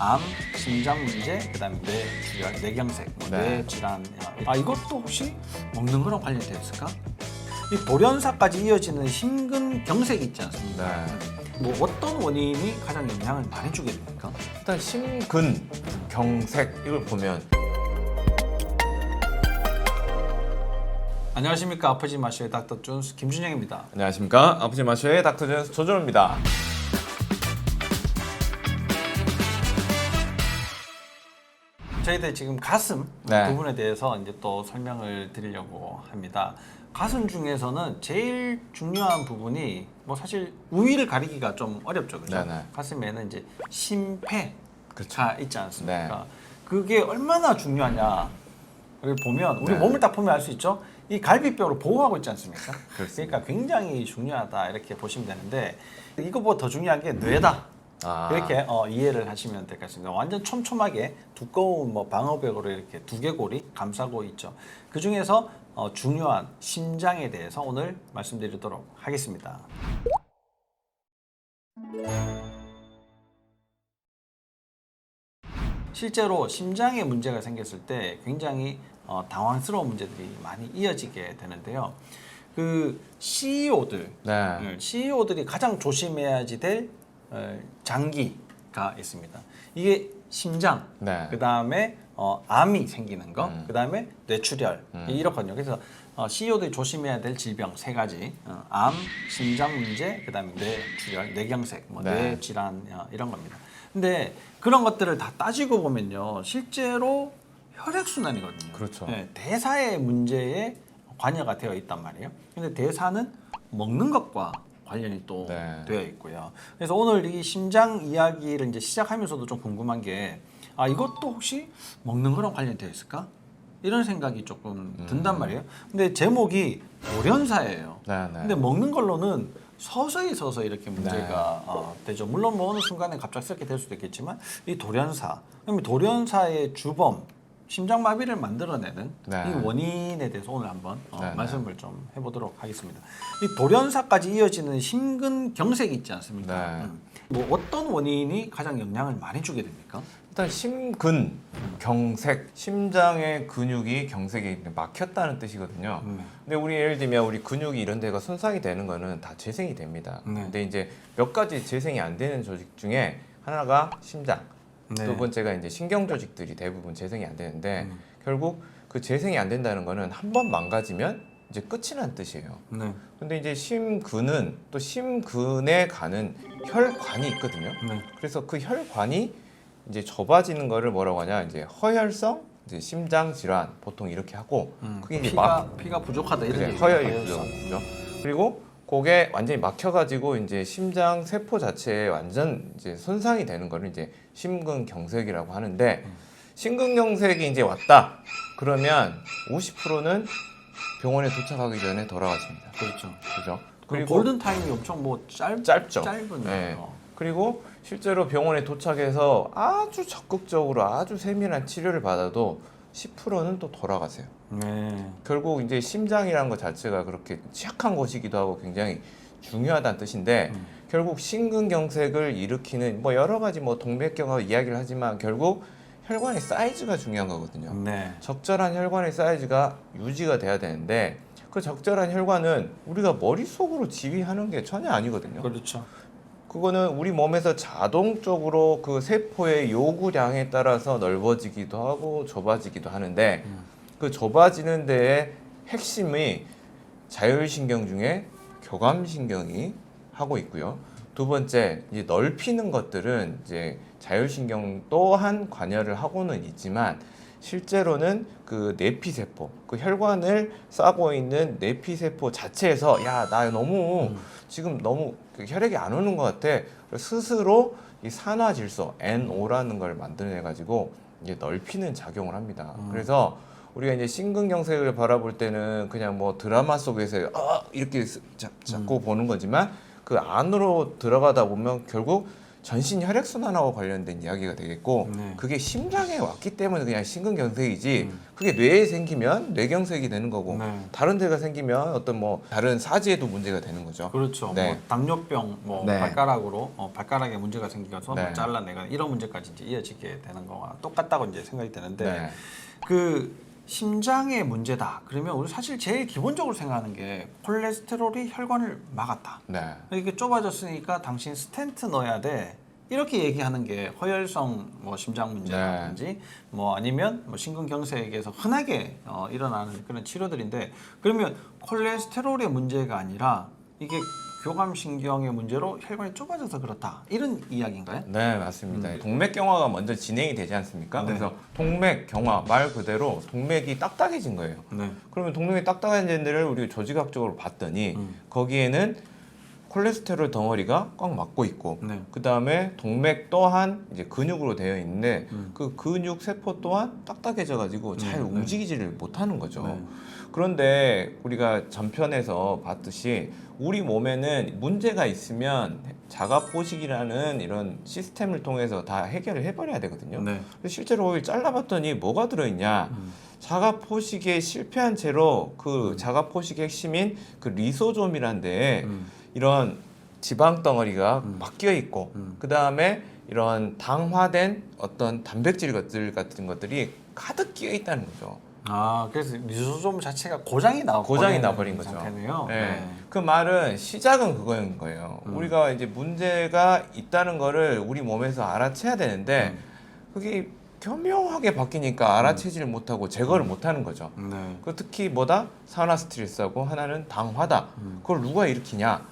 암, 심장 문제, 그다음에 뇌 출혈, 뇌경색, 뭐 네. 뇌 질환. 아 이것도 혹시 먹는 거랑 관련되어 있을까? 이 돌연사까지 이어지는 심근경색이 있지 않습니까? 네. 뭐 어떤 원인이 가장 영향을 많이 주게 됩니까? 일단 심근, 경색 이걸 보면 안녕하십니까 아프지 마시오의 닥터 존스 김준영입니다. 안녕하십니까 아프지 마쇼의 닥터 제스 조준호입니다. 저희들 지금 가슴 네. 부분에 대해서 이제 또 설명을 드리려고 합니다. 가슴 중에서는 제일 중요한 부분이 뭐 사실 우위를 가리기가 좀 어렵죠, 그죠? 네네. 가슴에는 이제 심폐가 그렇죠. 있지 않습니까? 네. 그게 얼마나 중요하냐를 보면 우리 네. 몸을 딱 보면 알 수 있죠. 이 갈비뼈로 보호하고 있지 않습니까? 그렇습니다. 그러니까 굉장히 중요하다 이렇게 보시면 되는데 이거보다 더 중요한 게 뇌다. 아. 이렇게 어, 이해를 하시면 될 것 같습니다. 완전 촘촘하게 두꺼운 뭐 방어벽으로 이렇게 두개골이 감싸고 있죠. 그 중에서 어, 중요한 심장에 대해서 오늘 말씀드리도록 하겠습니다. 실제로 심장에 문제가 생겼을 때 굉장히 어, 당황스러운 문제들이 많이 이어지게 되는데요. 그 CEO들 네. CEO들이 가장 조심해야지 될 어, 장기가 있습니다. 이게 심장, 네. 그 다음에 어, 암이 생기는 거, 음. 그 다음에 뇌출혈 음. 이렇거든요. 그래서 어, CEO들이 조심해야 될 질병 세 가지: 어, 암, 심장 문제, 그 다음에 뇌출혈, 뇌경색, 뭐 네. 뇌 질환 어, 이런 겁니다. 근데 그런 것들을 다 따지고 보면요, 실제로 혈액 순환이거든요. 그렇죠. 네, 대사의 문제에 관여가 되어 있단 말이에요. 근데 대사는 먹는 것과 관련이 또 네. 되어 있고요. 그래서 오늘 이 심장 이야기를 이제 시작하면서도 좀 궁금한 게 아, 이것도 혹시 먹는 거랑 관련되어 있을까? 이런 생각이 조금 든단 말이에요. 근데 제목이 돌연사예요. 네, 네. 근데 먹는 걸로는 서서히 서서 이렇게 문제가 어, 되죠. 물론 뭐 어느 순간에 갑작스럽게 될 수도 있겠지만 이 돌연사, 그럼 이 돌연사의 주범, 심장마비를 만들어내는 네. 이 원인에 대해서 오늘 한번 어, 네, 네. 말씀을 좀 해보도록 하겠습니다. 이 돌연사까지 이어지는 심근경색이 있지 않습니까? 네. 음. 뭐 어떤 원인이 가장 영향을 많이 주게 됩니까? 일단 심근, 경색, 심장의 근육이 경색이 막혔다는 뜻이거든요. 네. 근데 우리 예를 들면 우리 근육이 이런 데가 손상이 되는 거는 다 재생이 됩니다. 네. 근데 이제 몇 가지 재생이 안 되는 조직 중에 하나가 심장, 네. 두 번째가 이제 신경 조직들이 대부분 재생이 안 되는데 음. 결국 그 재생이 안 된다는 거는 한 번 망가지면 이제 끝이란 뜻이에요. 네. 근데 이제 심근은 또 심근에 가는 혈관이 있거든요. 네. 그래서 그 혈관이 이제 좁아지는 거를 뭐라고 하냐 이제 허혈성 이제 심장 질환 보통 이렇게 하고 음. 그게 이제 피가 막 피가 부족하다 이런 그래, 얘기죠. 허혈이 부족하죠. 그리고 그게 완전히 막혀가지고 이제 심장 세포 자체에 완전 이제 손상이 되는 거를 이제 심근경색이라고 하는데 음. 심근경색이 이제 왔다 그러면 50%는 병원에 도착하기 전에 돌아가십니다. 그렇죠. 그죠? 그리고 골든 타임이 엄청 뭐 짧, 짧죠. 짧은 네. 어. 그리고 실제로 병원에 도착해서 아주 적극적으로 아주 세밀한 치료를 받아도 10%는 또 돌아가세요. 네. 결국 이제 심장이라는 것 자체가 그렇게 취약한 곳이기도 하고 굉장히 중요하다는 뜻인데 음. 결국 심근경색을 일으키는 뭐 여러 가지 뭐 동맥경화 이야기를 하지만 결국 혈관의 사이즈가 중요한 거거든요. 네. 적절한 혈관의 사이즈가 유지가 돼야 되는데 그 적절한 혈관은 우리가 머릿속으로 지휘하는 게 전혀 아니거든요. 그렇죠. 그거는 우리 몸에서 자동적으로 그 세포의 요구량에 따라서 넓어지기도 하고 좁아지기도 하는데 음. 그 좁아지는 데의 핵심이 자율신경 중에 교감신경이 하고 있고요. 두 번째, 이제 넓히는 것들은 이제 자율신경 또한 관여를 하고는 있지만 실제로는 그 내피세포, 그 혈관을 싸고 있는 내피세포 자체에서 야, 나 너무 음. 지금 너무 그 혈액이 안 오는 것 같아. 스스로 이 산화 질소 NO라는 걸 만들어내 가지고 이제 넓히는 작용을 합니다. 음. 그래서 우리가 이제 심근경색을 바라볼 때는 그냥 뭐 드라마 속에서 아 이렇게 스- 잡, 잡고 보는 거지만 그 안으로 들어가다 보면 결국 전신 혈액 순환하고 관련된 이야기가 되겠고 네. 그게 심장에 왔기 때문에 그냥 심근경색이지 음. 그게 뇌에 생기면 뇌경색이 되는 거고 네. 다른 데가 생기면 어떤 뭐 다른 사지에도 문제가 되는 거죠. 그렇죠. 네. 뭐 당뇨병, 뭐 네. 발가락으로 어, 발가락에 문제가 생겨서 뭐 네. 잘라내가 이런 문제까지 이제 이어지게 되는 거와 똑같다고 이제 생각이 되는데 네. 그 심장의 문제다. 그러면 우리 사실 제일 기본적으로 생각하는 게 콜레스테롤이 혈관을 막았다. 네. 이게 좁아졌으니까 당신 스텐트 넣어야 돼. 이렇게 얘기하는 게 허혈성 뭐 심장 문제라든지 네. 뭐 아니면 뭐 심근경색에서 흔하게 어, 일어나는 그런 치료들인데 그러면 콜레스테롤의 문제가 아니라 이게 교감신경의 문제로 혈관이 좁아져서 그렇다 이런 이야기인가요? 네, 맞습니다. 동맥 경화가 먼저 진행이 되지 않습니까? 네. 그래서 동맥 경화 말 그대로 동맥이 딱딱해진 거예요. 네. 그러면 동맥이 딱딱해진 데를 우리 조직학적으로 봤더니 음. 거기에는 콜레스테롤 덩어리가 꽉 막고 있고 네. 그 다음에 동맥 또한 이제 근육으로 되어 있는데 음. 그 근육 세포 또한 딱딱해져 가지고 잘 네, 네. 움직이지를 못하는 거죠. 네. 그런데 우리가 전편에서 봤듯이 우리 몸에는 문제가 있으면 자가 포식이라는 이런 시스템을 통해서 다 해결을 해버려야 되거든요. 네. 실제로 잘라봤더니 뭐가 들어있냐? 음. 자가 포식에 실패한 채로 그 자가 포식의 핵심인 그 리소좀이란 데에 음. 이런 지방 덩어리가 음. 막 끼어 있고 음. 그 다음에 이런 당화된 어떤 단백질 것들 같은 것들이 가득 끼어 있다는 거죠. 아 그래서 리소솜 자체가 고장이 나 고장이 나버린 거죠. 상태네요. 네. 그 말은 시작은 그거인 거예요. 음. 우리가 이제 문제가 있다는 거를 우리 몸에서 알아채야 되는데 음. 그게 교묘하게 바뀌니까 알아채지를 못하고 제거를 음. 못하는 거죠. 네. 그 특히 뭐다 산화 스트레스하고 하나는 당화다. 음. 그걸 누가 일으키냐?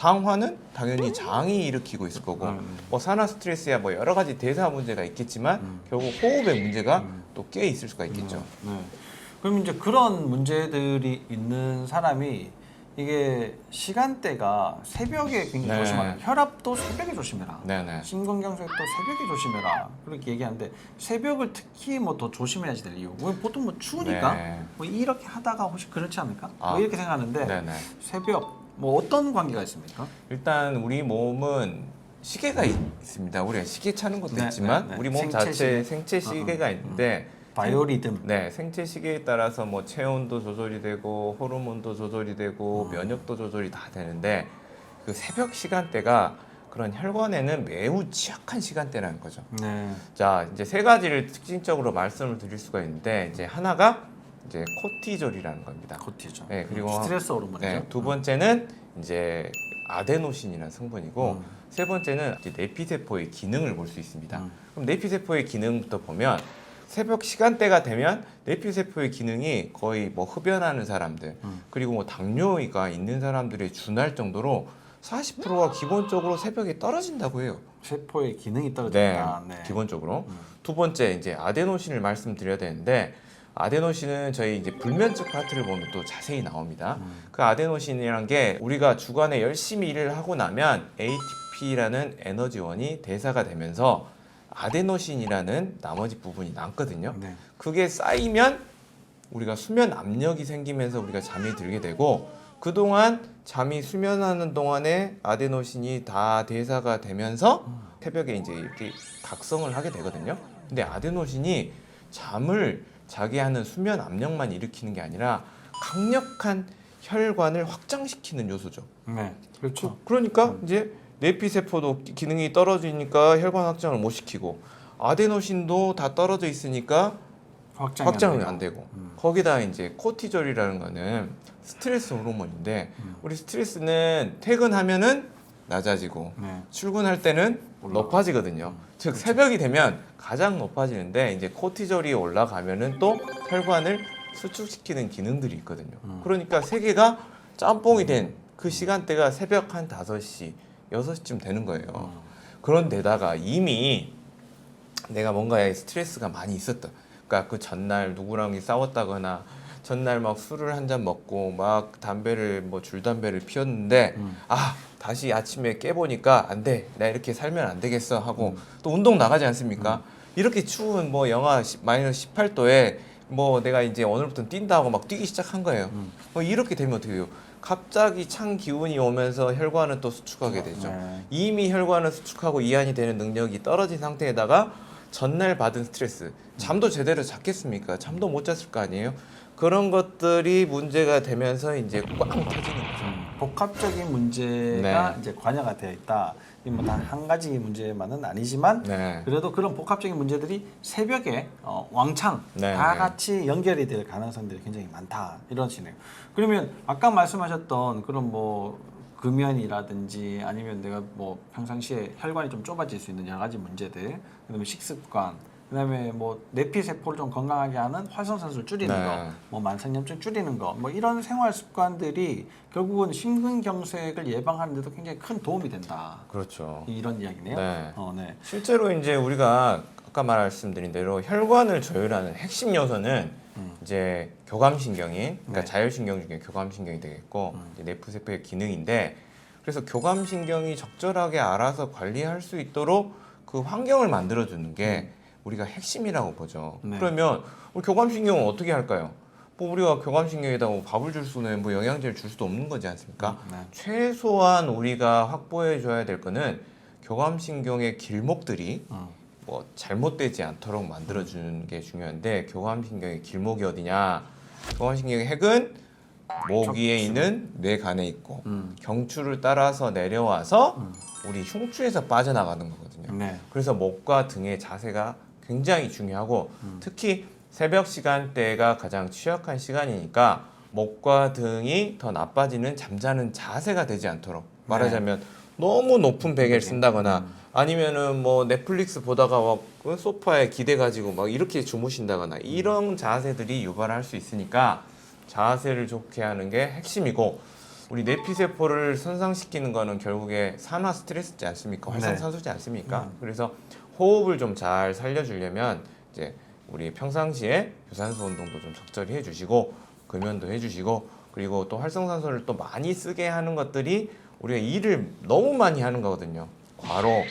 하- 당화는 당연히 장이 일으키고 있을 거고 음. 뭐 산화 스트레스야 뭐 여러 가지 대사 문제가 있겠지만 음. 결국 호흡의 문제가 음. 또 끼어 있을 수가 있겠죠. 네. 그럼 이제 그런 문제들이 있는 사람이 이게 시간대가 새벽에 굉장히 네. 조심하라. 혈압도 새벽에 조심해라. 네네. 심근경색도 새벽에 조심해라. 그렇게 얘기하는데 새벽을 특히 뭐 더 조심해야지 될 이유. 왜 보통 뭐 추우니까 네. 뭐 이렇게 하다가 혹시 그렇지 않을까? 아. 뭐 이렇게 생각하는데 네네. 새벽 뭐 어떤 관계가 있습니까? 일단 우리 몸은 시계가 있, 습니다 우리가 시계 차는 것도 네, 있지만 네, 네. 우리 몸 생체 자체 시계. 생체 시계가 어, 어, 있는데 바이오리듬. 네, 생체 시계에 따라서 뭐 체온도 조절이 되고 호르몬도 조절이 되고 어. 면역도 조절이 다 되는데 그 새벽 시간대가 그런 혈관에는 매우 취약한 시간대라는 거죠. 네. 자, 이제 세 가지를 특징적으로 말씀을 드릴 수가 있는데 이제 하나가 이제 코티졸이라는 겁니다. 코티죠. 네, 그리고 스트레스 호르몬이죠. 네, 두 번째는 이제 아데노신이라는 성분이고 음. 세 번째는 이제 내피세포의 기능을 볼 수 있습니다. 음. 그럼 내피세포의 기능부터 보면 새벽 시간대가 되면 내피세포의 기능이 거의 뭐 흡연하는 사람들 음. 그리고 뭐 당뇨가 있는 사람들에 준할 정도로 40%가 기본적으로 새벽에 떨어진다고 해요. 세포의 기능이 네, 떨어진다. 네. 기본적으로. 음. 두 번째 이제 아데노신을 말씀드려야 되는데 아데노신은 저희 이제 불면증 파트를 보면 또 자세히 나옵니다. 음. 그 아데노신이란 게 우리가 주간에 열심히 일을 하고 나면 ATP라는 에너지원이 대사가 되면서 아데노신이라는 나머지 부분이 남거든요. 네. 그게 쌓이면 우리가 수면 압력이 생기면서 우리가 잠이 들게 되고 그동안 잠이 수면하는 동안에 아데노신이 다 대사가 되면서 새벽에 이제 이렇게 각성을 하게 되거든요. 근데 아데노신이 잠을 자게 하는 수면 압력만 일으키는 게 아니라 강력한 혈관을 확장시키는 요소죠. 네. 그렇죠. 그, 러니까 이제 내피세포도 기- 기능이 떨어지니까 혈관 확장을 못 시키고 아데노신도 다 떨어져 있으니까 확장이 확장이 안안 되고. 되고 음. 거기다 이제 코티졸이라는 거는 스트레스 호르몬인데 음. 우리 스트레스는 퇴근하면은 낮아지고 네. 출근할 때는 올라가. 높아지거든요. 음. 즉 새벽이 되면 가장 높아지는데 이제 코티졸이 올라가면은 또 혈관을 수축시키는 기능들이 있거든요. 음. 그러니까 세 개가 짬뽕이 된 그 시간대가 새벽 한 5시, 6시쯤 되는 거예요. 음. 그런데다가 이미 내가 뭔가에 스트레스가 많이 있었다. 그러니까 그 전날 누구랑 싸웠다거나 전날 막 술을 한 잔 먹고 막 담배를 뭐 줄담배를 피웠는데 음. 아 다시 아침에 깨보니까 안 돼. 나 이렇게 살면 안 되겠어 하고 음. 또 운동 나가지 않습니까? 이렇게 추운 뭐 영하 10 마이너스 18도에 뭐 내가 이제 오늘부터 뛴다 하고 막 뛰기 시작한 거예요. 음. 뭐 이렇게 되면 어떻게 돼요? 갑자기 찬 기운이 오면서 혈관은 또 수축하게 되죠. 네. 이미 혈관을 수축하고 이완이 되는 능력이 떨어진 상태에다가 전날 받은 스트레스, 잠도 제대로 잤겠습니까? 잠도 못 잤을 거 아니에요? 그런 것들이 문제가 되면서 이제 꽝 터지는 거죠. 음, 복합적인 문제가 네. 이제 관여가 되어 있다. 뭐단한 가지 문제만은 아니지만 네. 그래도 그런 복합적인 문제들이 새벽에 어, 왕창 네, 다 네. 같이 연결이 될 가능성들이 굉장히 많다 이러시네요. 그러면 아까 말씀하셨던 그런 뭐 금연이라든지 아니면 내가 뭐 평상시에 혈관이 좀 좁아질 수 있는 여러 가지 문제들, 그다음에 식습관, 그다음에 뭐 내피 세포를 좀 건강하게 하는 활성산소를 줄이는 네. 거, 뭐 만성염증 줄이는 거, 뭐 이런 생활 습관들이 결국은 심근경색을 예방하는데도 굉장히 큰 도움이 된다. 그렇죠. 이런 이야기네요. 네. 어, 네. 실제로 이제 우리가 아까 말씀드린 대로 혈관을 조율하는 핵심 요소는 음. 이제 교감신경인 그러니까 네. 자율신경 중에 교감신경이 되겠고 음. 이제 내부세포의 기능인데 그래서 교감신경이 적절하게 알아서 관리할 수 있도록 그 환경을 만들어 주는 게 우리가 핵심이라고 보죠. 네. 그러면 우리 교감신경은 어떻게 할까요? 뭐 우리가 교감신경에다 뭐 밥을 줄 수는 뭐 영양제를 줄 수도 없는 거지 않습니까? 네. 최소한 우리가 확보해 줘야 될 거는 교감신경의 길목들이 음. 뭐 잘못되지 않도록 만들어 주는 게 중요한데 교감신경의 길목이 어디냐? 교감신경의 핵은 목 위에. 있는 뇌간에 있고 음. 경추를 따라서 내려와서 음. 우리 흉추에서 빠져나가는 거거든요. 네. 그래서 목과 등의 자세가 굉장히 중요하고 특히 새벽 시간대가 가장 취약한 시간이니까 목과 등이 더 나빠지는 잠자는 자세가 되지 않도록 말하자면 너무 높은 베개를 쓴다거나 아니면은 뭐 넷플릭스 보다가 막그 소파에 기대 가지고 막 이렇게 주무신다거나 이런 자세들이 유발할 수 있으니까 자세를 좋게 하는 게 핵심이고 우리 내피세포를 손상시키는 거는 결국에 산화 스트레스지 않습니까? 활성산소지 않습니까? 음. 그래서 호흡을 좀 잘 살려주려면 이제 우리 평상시에 유산소 운동도 좀 적절히 해주시고 금연도 해주시고 그리고 또 활성산소를 또 많이 쓰게 하는 것들이 우리가 일을 너무 많이 하는 거거든요. 과로,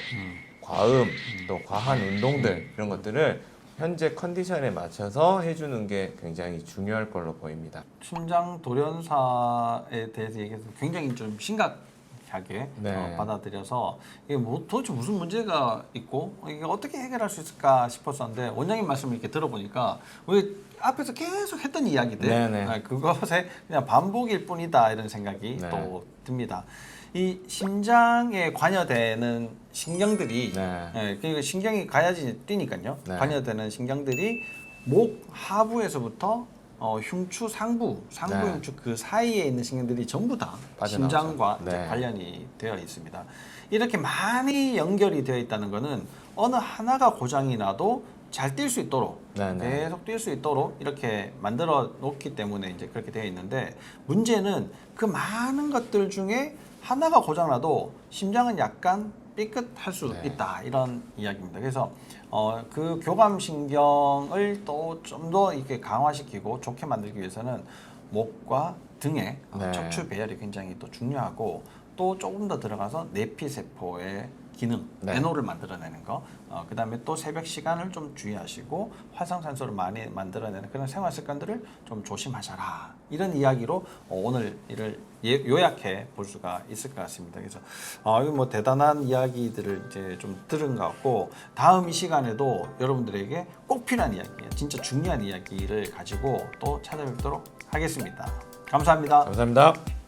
과음, 또 과한 운동들 이런 것들을 현재 컨디션에 맞춰서 해주는 게 굉장히 중요할 걸로 보입니다. 심장 돌연사에 대해서 얘기해서 굉장히 좀 심각하게 네. 어, 받아들여서 이게 뭐 도대체 무슨 문제가 있고 이게 어떻게 해결할 수 있을까 싶었었는데 원장님 말씀을 이렇게 들어보니까 우리 앞에서 계속 했던 이야기들 네네. 아, 그것에 그냥 반복일 뿐이다 이런 생각이 네. 또 듭니다. 이 심장에 관여되는 신경들이 네. 예, 그러니까 신경이 가야지 뛰니까요. 네. 관여되는 신경들이 목 하부에서부터 어, 흉추 상부, 상부 네. 흉추 그 사이에 있는 신경들이 전부 다 빠져나오죠. 심장과 이제 네. 관련이 되어 있습니다. 이렇게 많이 연결이 되어 있다는 것은 어느 하나가 고장이 나도 잘 뛸 수 있도록 네, 네. 계속 뛸 수 있도록 이렇게 만들어 놓기 때문에 이제 그렇게 되어 있는데 문제는 그 많은 것들 중에 하나가 고장나도 심장은 약간 삐끗할 수 네. 있다 이런 이야기입니다. 그래서 어, 그 교감 신경을 또 좀 더 이렇게 강화시키고 좋게 만들기 위해서는 목과 등의 어, 네. 척추 배열이 굉장히 또 중요하고 또 조금 더 들어가서 내피 세포의 기능, 네. 에노를 만들어내는 거, 어, 그 다음에 또 새벽 시간을 좀 주의하시고 활성산소를 많이 만들어내는 그런 생활 습관들을 좀 조심하셔라 이런 이야기로 어, 오늘 이를 예- 요약해 볼 수가 있을 것 같습니다. 그래서 어, 이거 뭐 대단한 이야기들을 이제 좀 들은 것 같고 다음 이 시간에도 여러분들에게 꼭 필요한 이야기, 진짜 중요한 이야기를 가지고 또 찾아뵙도록 하겠습니다. 감사합니다. 감사합니다.